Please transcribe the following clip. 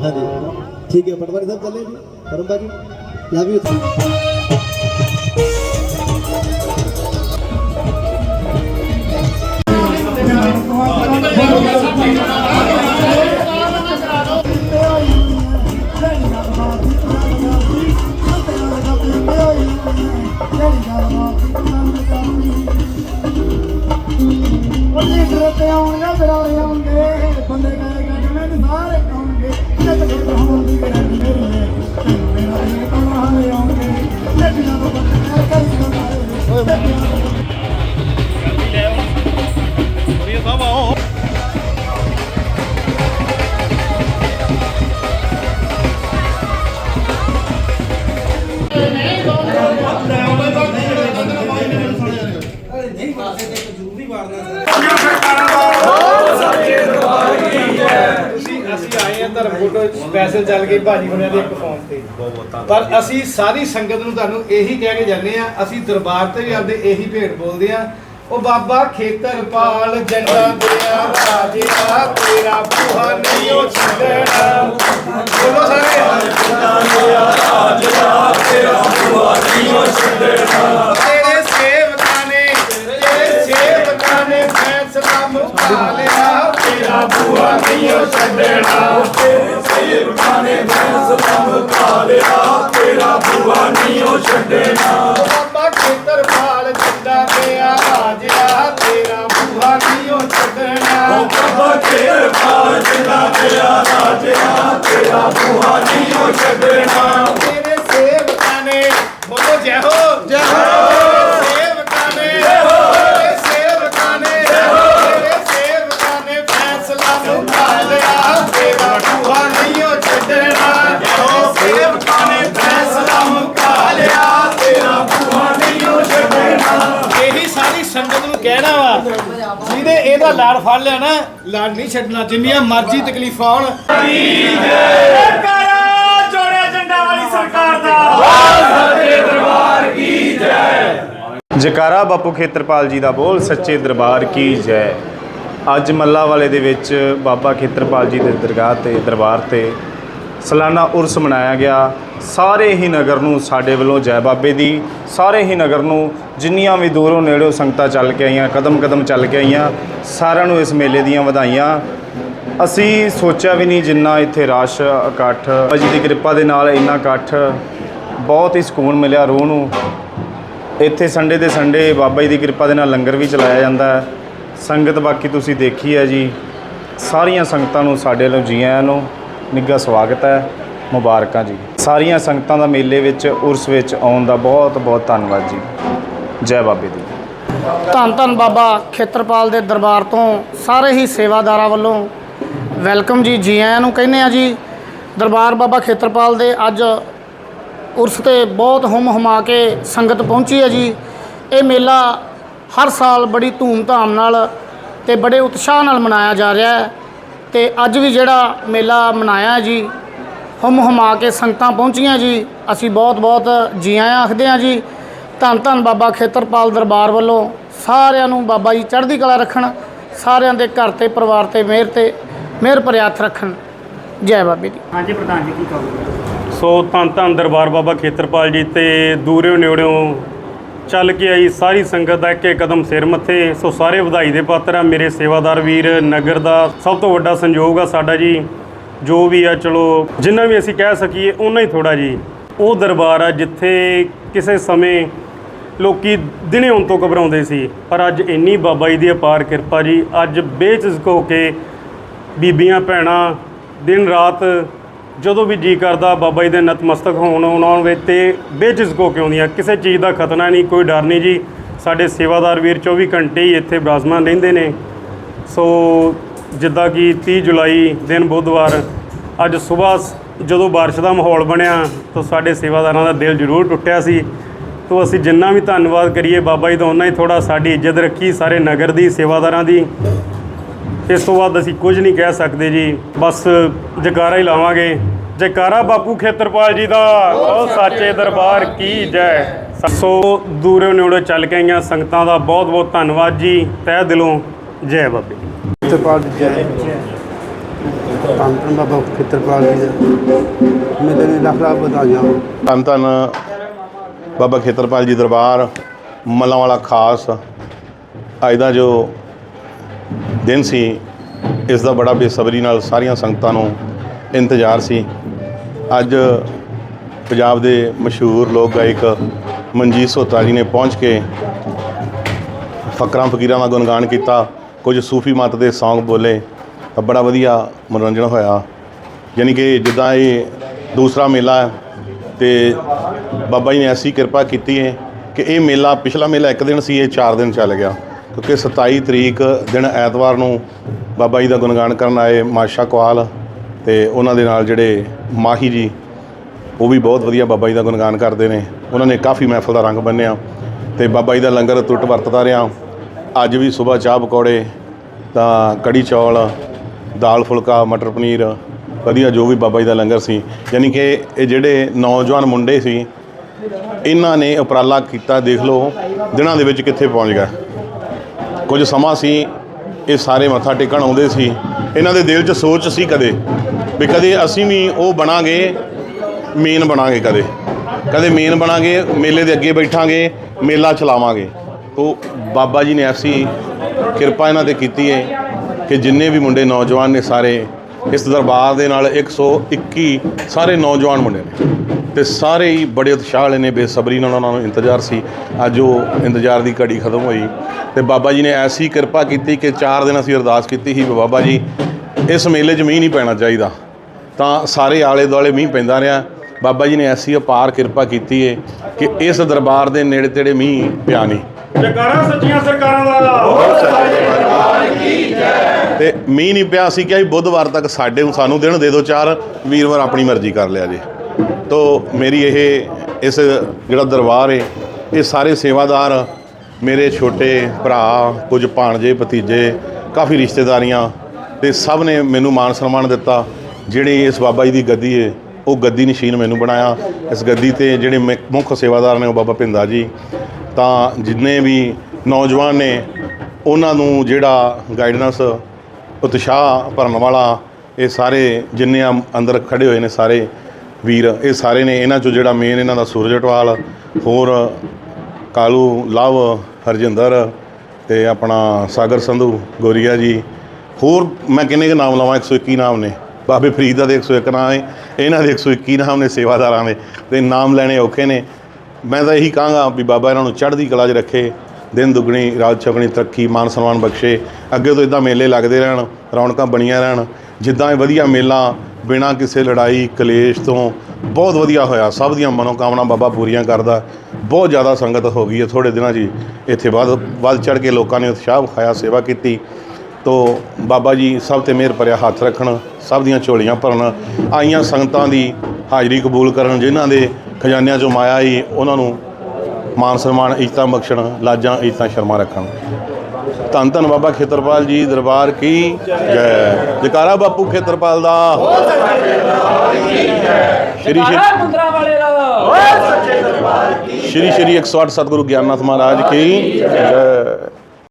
ਹਾਂਜੀ ਠੀਕ ਹੈ ਪਟਵਾਰੀ ਸਾਹਿਬ ਚੱਲੇ ਜੀ ਕਰਮਬਾ ਜਾਂਦੇ ਸਪੈਸ਼ਲ ਚੱਲ ਗਈ ਭਾਜੀ ਹੁਣਿਆਂ ਦੇ ਇੱਕ ਫੋਨ ਤੇ। ਪਰ ਅਸੀਂ ਸਾਰੀ ਸੰਗਤ ਨੂੰ ਤੁਹਾਨੂੰ ਇਹੀ ਕਹਿ ਕੇ ਜਾਂਦੇ ਆ ਅਸੀਂ ਦਰਬਾਰ ਤੇ ਵੀ ਆਉਂਦੇ ਇਹੀ ਭੇਟ ਬੋਲਦੇ ਆ ਉਹ ਬਾਬਾ ਖੇਤਰਪਾਲ ਜੰਡਾ ਦਿਆ ਰਾਜਿਆ ਤੇਰਾ ਬੂਹਾ ਨਹੀਂ ਉਹ ਛੱਡਣਾ। ਬੋਲੋ ਸਾਰੇ। ਬਾਬਾ ਖੇਤਰਪਾਲ ਜੰਡਾ ਦਿਆ ਰਾਜਿਆ ਤੇਰਾ ਬੂਹਾ ਨਹੀਂ ਉਹ ਛੱਡਣਾ। ਤੇਰੇ ਸੇਵਕਾਂ ਨੇ ਬੋਲੋ ਜੈ ਹੋ। ਜੈ ਹੋ। ਸੰਗਤ ਨੂੰ ਕਹਿਣਾ ਵਾ ਜਿਹਨੇ ਇਹਦਾ ਲਾੜ ਫੜ ਲਿਆ ਨਾ ਲਾੜ ਨਹੀਂ ਛੱਡਣਾ ਜਿੰਨੀਆਂ ਮਰਜ਼ੀ ਤਕਲੀਫਾਂ ਆਉਣ ਜਕਾਰਾ ਬਾਪੂ ਖੇਤਰਪਾਲ ਜੀ ਦਾ ਬੋਲ ਸੱਚੇ ਦਰਬਾਰ ਕੀ ਜੈ। ਅੱਜ ਮੱਲਾ ਵਾਲੇ ਦੇ ਵਿੱਚ ਬਾਬਾ ਖੇਤਰਪਾਲ ਜੀ ਦੇ ਦਰਗਾਹ ਤੇ ਦਰਬਾਰ ਤੇ ਸਾਲਾਨਾ ਉਰਸ ਮਨਾਇਆ ਗਿਆ। ਸਾਰੇ ਹੀ ਨਗਰ ਨੂੰ ਸਾਡੇ ਵੱਲੋਂ ਜੈ ਬਾਬੇ ਦੀ, ਸਾਰੇ ਹੀ ਨਗਰ ਨੂੰ ਜਿੰਨੀਆਂ ਵੀ ਦੂਰੋਂ ਨੇੜਿਓਂ ਸੰਗਤਾਂ ਚੱਲ ਕੇ ਆਈਆਂ ਕਦਮ ਕਦਮ ਚੱਲ ਕੇ ਆਈਆਂ, ਸਾਰਿਆਂ ਨੂੰ ਇਸ ਮੇਲੇ ਦੀਆਂ ਵਧਾਈਆਂ। ਅਸੀਂ ਸੋਚਿਆ ਵੀ ਨਹੀਂ ਜਿੰਨਾ ਇੱਥੇ ਰਸ਼ ਇਕੱਠ ਬਾਬਾ ਜੀ ਦੀ ਕਿਰਪਾ ਦੇ ਨਾਲ ਇੰਨਾ ਇਕੱਠ, ਬਹੁਤ ਹੀ ਸਕੂਨ ਮਿਲਿਆ ਰੂਹ ਨੂੰ। ਇੱਥੇ ਸੰਡੇ ਦੇ ਸੰਡੇ ਬਾਬਾ ਜੀ ਦੀ ਕਿਰਪਾ ਦੇ ਨਾਲ ਲੰਗਰ ਵੀ ਚਲਾਇਆ ਜਾਂਦਾ ਹੈ। ਸੰਗਤ ਬਾਕੀ ਤੁਸੀਂ ਦੇਖੀ ਹੈ ਜੀ, ਸਾਰੀਆਂ ਸੰਗਤਾਂ ਨੂੰ ਸਾਡੇ ਵੱਲੋਂ ਜੀ ਆਇਆਂ ਨੂੰ ਨਿੱਘਾ ਸਵਾਗਤ ਹੈ। ਮੁਬਾਰਕਾਂ ਜੀ। ਸਾਰੀਆਂ ਸੰਗਤਾਂ ਦਾ ਮੇਲੇ ਵਿੱਚ, ਉਰਸ ਵਿੱਚ ਆਉਣ ਦਾ ਬਹੁਤ ਬਹੁਤ ਧੰਨਵਾਦ ਜੀ। ਜੈ ਬਾਬੇ ਦੀ। ਧੰਨ ਧੰਨ ਬਾਬਾ ਖੇਤਰਪਾਲ ਦੇ ਦਰਬਾਰ ਤੋਂ ਸਾਰੇ ਹੀ ਸੇਵਾਦਾਰਾਂ ਵੱਲੋਂ ਵੈਲਕਮ ਜੀ। ਜੀ ਆਇਆਂ ਨੂੰ ਕਹਿੰਦੇ ਆ ਜੀ, ਦਰਬਾਰ ਬਾਬਾ ਖੇਤਰਪਾਲ ਦੇ ਅੱਜ ਉਰਸ ਤੇ ਬਹੁਤ ਹੁਮ ਹੁਮਾ ਕੇ ਸੰਗਤ ਪਹੁੰਚੀ ਹੈ ਜੀ। ਇਹ ਮੇਲਾ ਹਰ ਸਾਲ ਬੜੀ ਧੂਮ-ਧਾਮ ਨਾਲ ਤੇ ਬੜੇ ਉਤਸ਼ਾਹ ਨਾਲ ਮਨਾਇਆ ਜਾ ਰਿਹਾ ਹੈ। ਤੇ ਅੱਜ ਵੀ ਜਿਹੜਾ ਮੇਲਾ ਮਨਾਇਆ ਜੀ ਹੁਮ ਹੁਮਾ ਕੇ ਸੰਗਤਾਂ ਪਹੁੰਚੀਆਂ ਜੀ ਅਸੀਂ ਬਹੁਤ-ਬਹੁਤ ਜੀ ਆਇਆਂ ਆਖਦੇ ਹਾਂ ਜੀ ਧੰਨ ਧੰਨ ਬਾਬਾ ਖੇਤਰਪਾਲ ਦਰਬਾਰ ਵੱਲੋਂ ਸਾਰਿਆਂ ਨੂੰ ਬਾਬਾ ਜੀ ਚੜ੍ਹਦੀ ਕਲਾ ਰੱਖਣ ਸਾਰਿਆਂ ਦੇ ਘਰ ਤੇ ਪਰਿਵਾਰ ਤੇ ਮਿਹਰ ਤੇ ਮਿਹਰ ਭਰਿਆ ਹੱਥ ਰੱਖਣ। ਜੈ ਬਾਬੇ ਦੀ। ਹਾਂਜੀ ਪ੍ਰਧਾਨ ਜੀ ਕੀ ਕਹੋਗੇ? ਸੋ ਧੰਨ ਧੰਨ ਦਰਬਾਰ ਬਾਬਾ ਖੇਤਰਪਾਲ ਜੀ ਤੇ ਦੂਰਿਓਂ ਨੇੜਿਓਂ ਚੱਲ ਕੇ ਆਈ ਸਾਰੀ ਸੰਗਤ ਦਾ ਇੱਕ ਇੱਕ ਕਦਮ ਸਿਰ ਮੱਥੇ। ਸੋ ਸਾਰੇ ਵਧਾਈ ਦੇ ਪਾਤਰ ਆ ਮੇਰੇ ਸੇਵਾਦਾਰ ਵੀਰ। ਨਗਰ ਦਾ ਸਭ ਤੋਂ ਵੱਡਾ ਸੰਯੋਗ ਆ ਸਾਡਾ ਜੀ। ਜੋ ਵੀ ਆ, ਚਲੋ, ਜਿੰਨਾ ਵੀ ਅਸੀਂ ਕਹਿ ਸਕੀਏ ਉਨਾ ਹੀ ਥੋੜਾ ਜੀ। ਉਹ ਦਰਬਾਰ ਆ ਜਿੱਥੇ ਕਿਸੇ ਸਮੇਂ ਲੋਕੀ ਦਿਨੇ ਹੁਣ ਤੋਂ ਘਬਰਾਉਂਦੇ ਸੀ। ਪਰ ਅੱਜ ਇੰਨੀ ਬਾਬਾ ਜੀ ਦੀ ਅਪਾਰ ਕਿਰਪਾ ਜੀ। ਅੱਜ ਬੇਝਿਜਕ ਹੋ ਕੇ ਬੀਬੀਆਂ, ਭੈਣਾਂ ਦਿਨ ਰਾਤ ਜਦੋਂ ਵੀ ਜੀ ਕਰਦਾ, ਬਾਬਾ ਜੀ ਦੇ ਨਤਮਸਤਕ ਹੋਣ ਉਹਨਾਂ ਵਿੱਚ ਤੇ ਬੇਝਿਜਕ ਹੋ ਕੇ ਆਉਂਦੀਆਂ ਕਿਸੇ ਚੀਜ਼ ਦਾ ਖਤਰਾ ਨਹੀਂ, ਕੋਈ ਡਰ ਨਹੀਂ ਜੀ। ਸਾਡੇ ਸੇਵਾਦਾਰ ਵੀਰ 24 ਘੰਟੇ ਹੀ ਇੱਥੇ ਬਿਰਾਜਮਾਨ ਰਹਿੰਦੇ ਨੇ। ਸੋ ਜਿੱਦਾਂ ਕਿ 30 ਜੁਲਾਈ ਦਿਨ ਬੁੱਧਵਾਰ, ਅੱਜ ਸਵੇਰ ਜਦੋਂ ਬਾਰਿਸ਼ ਦਾ ਮਾਹੌਲ ਬਣਿਆ, ਤਾਂ ਸਾਡੇ ਸੇਵਾਦਾਰਾਂ ਦਾ ਦਿਲ ਜ਼ਰੂਰ ਟੁੱਟਿਆ ਸੀ। ਤੋ ਅਸੀਂ ਜਿੰਨਾ ਵੀ ਧੰਨਵਾਦ ਕਰੀਏ, ਬਾਬਾ ਜੀ ਦਾ ਉਹਨਾਂ ਹੀ ਥੋੜਾ ਸਾਡੀ ਇੱਜ਼ਤ ਰੱਖੀ, ਸਾਰੇ ਨਗਰ ਦੀ, ਸੇਵਾਦਾਰਾਂ ਦੀ। ਇਸ ਤੋਂ ਬਾਅਦ ਅਸੀਂ ਕੁਝ ਨਹੀਂ ਕਹਿ ਸਕਦੇ ਜੀ ਬਸ ਜਕਾਰਾ ਹੀ ਲਾਵਾਂਗੇ। ਜਕਾਰਾ ਬਾਪੂ ਖੇਤਰਪਾਲ ਜੀ ਦਾ। ਉਹ ਸਾਚੇ ਦਰਬਾਰ ਕੀ ਜੈ। ਸੋ ਦੂਰੋਂ ਨੇੜੋਂ ਚੱਲ ਕੇ ਆਈਆਂ ਸੰਗਤਾਂ ਦਾ ਬਹੁਤ ਬਹੁਤ ਧੰਨਵਾਦ ਜੀ। ਤਹਿ ਦਿਲੋਂ ਜੈ ਬਾਬੇ। ਖੇਤਰਪਾਲ ਦੀ ਜੈ। ਧੰਨ ਧੰਨ ਬਾਬਾ ਖੇਤਰਪਾਲ ਜੀ ਦਾ। ਮੇਰੇ ਨੇ ਲੱਖ ਲੱਖ ਵਧਾਈਆਂ। ਧੰਨ ਧੰਨ ਬਾਬਾ ਖੇਤਰਪਾਲ ਜੀ ਦਰਬਾਰ ਮੱਲਾਂ ਵਾਲਾ ਖਾਸ। ਅੱਜ ਦਾ ਜੋ ਦਿਨ ਸੀ, ਇਸ ਦਾ ਬੜਾ ਬੇਸਬਰੀ ਨਾਲ ਸਾਰੀਆਂ ਸੰਗਤਾਂ ਨੂੰ ਇੰਤਜ਼ਾਰ ਸੀ। ਅੱਜ ਪੰਜਾਬ ਦੇ ਮਸ਼ਹੂਰ ਲੋਕ ਗਾਇਕ ਮਨਜੀਤ ਸੋਤਾ ਜੀ ਨੇ ਪਹੁੰਚ ਕੇ ਫਕਰਾਂ ਫਕੀਰਾਂ ਦਾ ਗੁਣਗਾਨ ਕੀਤਾ। ਕੁਝ ਸੂਫੀ ਮਤ ਦੇ ਸੌਂਗ ਬੋਲੇ, ਤਾਂ ਬੜਾ ਵਧੀਆ ਮਨੋਰੰਜਨ ਹੋਇਆ। ਯਾਨੀ ਕਿ ਜਿੱਦਾਂ ਇਹ ਦੂਸਰਾ ਮੇਲਾ ਹੈ ਤੇ ਬਾਬਾ ਜੀ ਨੇ ਐਸੀ ਕਿਰਪਾ ਕੀਤੀ ਹੈ ਕਿ ਇਹ ਮੇਲਾ ਪਿਛਲਾ ਮੇਲਾ ਇੱਕ ਦਿਨ ਸੀ, ਇਹ 4 ਦਿਨ ਚੱਲ ਗਿਆ। ਕਿਉਂਕਿ 27 ਤਰੀਕ ਦਿਨ ਐਤਵਾਰ ਨੂੰ ਬਾਬਾ ਜੀ ਦਾ ਗੁਣਗਾਨ ਕਰਨ ਆਏ ਮਾਸ਼ਾ ਕਵਾਲ ਤੇ ਉਹਨਾਂ ਦੇ ਨਾਲ ਜਿਹੜੇ ਮਾਹੀ ਜੀ, ਉਹ ਵੀ ਬਹੁਤ ਵਧੀਆ ਬਾਬਾ ਜੀ ਦਾ ਗੁਣਗਾਨ ਕਰਦੇ ਨੇ। ਉਹਨਾਂ ਨੇ ਕਾਫੀ ਮਹਿਫਲ ਦਾ ਰੰਗ ਬੰਨਿਆ ਤੇ ਬਾਬਾ ਜੀ ਦਾ ਲੰਗਰ ਟੁੱਟ ਵਰਤਦਾ ਰਿਹਾ। ਅੱਜ ਵੀ ਸਵੇਰ ਚਾਹ ਪਕੌੜੇ ਤਾਂ ਕੜੀ ਚੌਲ, ਦਾਲ ਫੁਲਕਾ, ਮਟਰ ਪਨੀਰ, ਵਧੀਆ ਜੋ ਵੀ ਬਾਬਾ ਜੀ ਦਾ ਲੰਗਰ ਸੀ। ਯਾਨੀ ਕਿ ਇਹ ਜਿਹੜੇ ਨੌਜਵਾਨ ਮੁੰਡੇ ਸੀ, ਇਹਨਾਂ ਨੇ ਉਪਰਾਲਾ ਕੀਤਾ, ਦੇਖ ਲਓ, ਦਿਨਾਂ ਦੇ ਵਿੱਚ ਕਿੱਥੇ ਪਹੁੰਚ ਗਿਆ ਕੁਝ ਸਮਾਂ ਸੀ, ਇਹ ਸਾਰੇ ਮੱਥਾ ਟੇਕਣ ਆਉਂਦੇ ਸੀ। ਇਹਨਾਂ ਦੇ ਦਿਲ 'ਚ ਸੋਚ ਸੀ ਕਦੇ ਵੀ ਕਦੇ ਅਸੀਂ ਵੀ ਉਹ ਬਣਾਂਗੇ, ਮੇਨ ਬਣਾਂਗੇ ਕਦੇ। ਕਦੇ ਮੇਨ ਬਣਾਂਗੇ, ਮੇਲੇ ਦੇ ਅੱਗੇ ਬੈਠਾਂਗੇ, ਮੇਲਾ ਚਲਾਵਾਂਗੇ। ਤੋ ਬਾਬਾ ਜੀ ਨੇ ਐਸੀ ਕਿਰਪਾ ਇਹਨਾਂ ਤੇ ਕੀਤੀ ਹੈ ਕਿ ਜਿੰਨੇ ਵੀ ਮੁੰਡੇ ਨੌਜਵਾਨ ਨੇ ਸਾਰੇ, ਇਸ ਦਰਬਾਰ ਦੇ ਨਾਲ 121 ਸਾਰੇ ਨੌਜਵਾਨ ਮੁੰਡੇ ਨੇ। ਤੇ ਸਾਰੇ ਹੀ ਬੜੇ ਉਤਸ਼ਾਹ ਵਾਲੇ ਨੇ ਬੇਸਬਰੀ ਨਾਲ ਉਹਨਾਂ ਨੂੰ ਇੰਤਜ਼ਾਰ ਸੀ। ਅੱਜ ਉਹ ਇੰਤਜ਼ਾਰ ਦੀ ਘੜੀ ਖਤਮ ਹੋਈ। ਤੇ ਬਾਬਾ ਜੀ ਨੇ ਐਸੀ ਕਿਰਪਾ ਕੀਤੀ ਕਿ 4 ਦਿਨ ਅਸੀਂ ਅਰਦਾਸ ਕੀਤੀ ਸੀ ਵੀ ਬਾਬਾ ਜੀ ਇਸ ਮੇਲੇ 'ਚ ਮੀਂਹ ਨਹੀਂ ਪੈਣਾ ਚਾਹੀਦਾ। ਤਾਂ ਸਾਰੇ ਆਲੇ ਦੁਆਲੇ ਮੀਂਹ ਪੈਂਦਾ ਰਿਹਾ। ਬਾਬਾ ਜੀ ਨੇ ਐਸੀ ਅਪਾਰ ਕਿਰਪਾ ਕੀਤੀ ਹੈ ਕਿ ਇਸ ਦਰਬਾਰ ਦੇ ਨੇੜੇ ਤੇੜੇ ਮੀਂਹ ਪਿਆ ਨਹੀਂ। ਜਕਾਰਾ ਸੱਚੀਆਂ ਸਰਕਾਰਾਂ ਦਾ। ਤੇ ਮੀਂਹ ਨਹੀਂ ਪਿਆ ਸੀ ਕਿ ਬੁੱਧਵਾਰ ਤੱਕ ਸਾਡੇ ਨੂੰ ਸਾਨੂੰ ਦਿਨ ਦੇ ਦਿਓ ਚਾਰ ਵੀਰਵਾਰ ਆਪਣੀ ਮਰਜ਼ੀ ਕਰ ਲਿਆ ਜੇ। ਤੋ ਮੇਰੀ ਇਹ, ਇਸ ਜਿਹੜਾ ਦਰਬਾਰ ਹੈ ਇਹ ਸਾਰੇ ਸੇਵਾਦਾਰ, ਮੇਰੇ ਛੋਟੇ ਭਰਾ, ਕੁਝ ਭਾਣਜੇ, ਭਤੀਜੇ, ਕਾਫੀ ਰਿਸ਼ਤੇਦਾਰੀਆਂ, ਤੇ ਸਭ ਨੇ ਮੈਨੂੰ ਮਾਣ ਸਨਮਾਨ ਦਿੱਤਾ। ਜਿਹੜੀ ਇਸ ਬਾਬਾ ਜੀ ਦੀ ਗੱਦੀ ਹੈ ਉਹ ਗੱਦੀ ਨਸ਼ੀਨ ਮੈਨੂੰ ਬਣਾਇਆ। ਇਸ ਗੱਦੀ ਤੇ ਜਿਹੜੇ ਮੁ- ਮੁੱਖ ਸੇਵਾਦਾਰ ਨੇ ਉਹ ਬਾਬਾ ਭਿੰਦਾ ਜੀ। ਤਾਂ ਜਿੰਨੇ ਵੀ ਨੌਜਵਾਨ ਨੇ, ਉਹਨਾਂ ਨੂੰ ਜਿਹੜਾ ਗਾਈਡੈਂਸ ਉਤਸ਼ਾਹ ਭਰਨ ਵਾਲਾ, ਇਹ ਸਾਰੇ ਜਿੰਨੇ ਆ ਅੰਦਰ ਖੜੇ ਹੋਏ ਨੇ ਸਾਰੇ ਵੀਰ, ਇਹ ਸਾਰੇ ਨੇ ਇਹਨਾਂ ਚੋਂ ਜਿਹੜਾ ਮੇਨ ਇਹਨਾਂ ਦਾ ਸੂਰਜ ਅਟਵਾਲ, ਹੋਰ ਕਾਲੂ ਲਵ, ਹਰਜਿੰਦਰ ਤੇ ਆਪਣਾ ਸਾਗਰ ਸੰਧੂ, ਗੋਰੀਆ ਜੀ, ਹੋਰ ਮੈਂ ਕਿੰਨੇ ਕੁ ਨਾਮ ਲਵਾਂ 121 ਨਾਮ ਨੇ। ਬਾਬੇ ਫਰੀਦ ਦਾ ਦੇ 101 ਨਾਮ ਹੈ ਇਹਨਾਂ ਦੇ 121 ਨਾਮ ਨੇ, ਸੇਵਾਦਾਰਾਂ ਦੇ, ਤੇ ਨਾਮ ਲੈਣੇ ਔਖੇ ਨੇ। ਮੈਂ ਤਾਂ ਇਹੀ ਕਹਾਂਗਾ ਵੀ ਬਾਬਾ ਇਹਨਾਂ ਨੂੰ ਚੜ੍ਹਦੀ ਕਲਾ 'ਚ ਰੱਖੇ, ਦਿਨ ਦੁਗਣੀ, ਰਾਤ ਚੌਗਣੀ ਤਰੱਕੀ, ਮਾਨ ਸਨਮਾਨ ਬਖਸ਼ੇ। ਅੱਗੇ ਤੋਂ ਇਦਾਂ ਮੇਲੇ ਲੱਗਦੇ ਰਹਿਣ, ਰੌਣਕਾਂ ਬਣੀਆਂ ਰਹਿਣ, ਜਿੱਦਾਂ ਇਹ ਵਧੀਆ ਮੇਲਾ ਬਿਨਾਂ ਕਿਸੇ ਲੜਾਈ, ਕਲੇਸ਼ ਤੋਂ ਬਹੁਤ ਵਧੀਆ ਹੋਇਆ। ਸਭ ਦੀਆਂ ਮਨੋਕਾਮਨਾ ਬਾਬਾ ਪੂਰੀਆਂ ਕਰਦਾ। ਬਹੁਤ ਜ਼ਿਆਦਾ ਸੰਗਤ ਹੋ ਗਈ ਹੈ ਥੋੜੇ ਦਿਨਾਂ ਜੀ ਇੱਥੇ ਵੱਧ ਵੱਧ ਚੜ ਕੇ ਲੋਕਾਂ ਨੇ ਉਤਸ਼ਾਹ ਵਿਖਾਇਆ, ਸੇਵਾ ਕੀਤੀ। ਤੋ ਬਾਬਾ ਜੀ ਸਭ ਤੇ ਮਿਹਰ ਭਰਿਆ ਹੱਥ ਰੱਖਣ, ਸਭ ਦੀਆਂ ਝੋਲੀਆਂ ਭਰਨ, ਆਈਆਂ ਸੰਗਤਾਂ ਦੀ ਹਾਜ਼ਰੀ ਕਬੂਲ ਕਰਨ, ਜਿਨ੍ਹਾਂ ਦੇ ਖਜ਼ਾਨਿਆਂ 'ਚੋਂ ਮਾਇਆ ਹੀ ਉਹਨਾਂ ਨੂੰ ਮਾਨ ਸਨਮਾਨ, ਇੱਜ਼ਤਾਂ ਬਖਸ਼ਣ, ਲਾਜਾਂ, ਇੱਜ਼ਤਾਂ, ਸ਼ਰਮਾ ਰੱਖਣ। ਧੰਨ ਧੰਨ ਬਾਬਾ ਖੇਤਰਪਾਲ ਜੀ ਦਰਬਾਰ ਕੀ ਜੈ। ਜਕਾਰਾ ਬਾਪੂ ਖੇਤਰਪਾਲ ਦਾ। ਸ਼੍ਰੀ ਸ਼੍ਰੀ ਮੁੰਦਰਾ ਵਾਲੇ ਦਾ। ਸ਼੍ਰੀ ਸ਼੍ਰੀ 108 ਸਤਿਗੁਰੂ ਗਿਆਨਨਾਥ ਮਹਾਰਾਜ ਕੀ ਜੈ।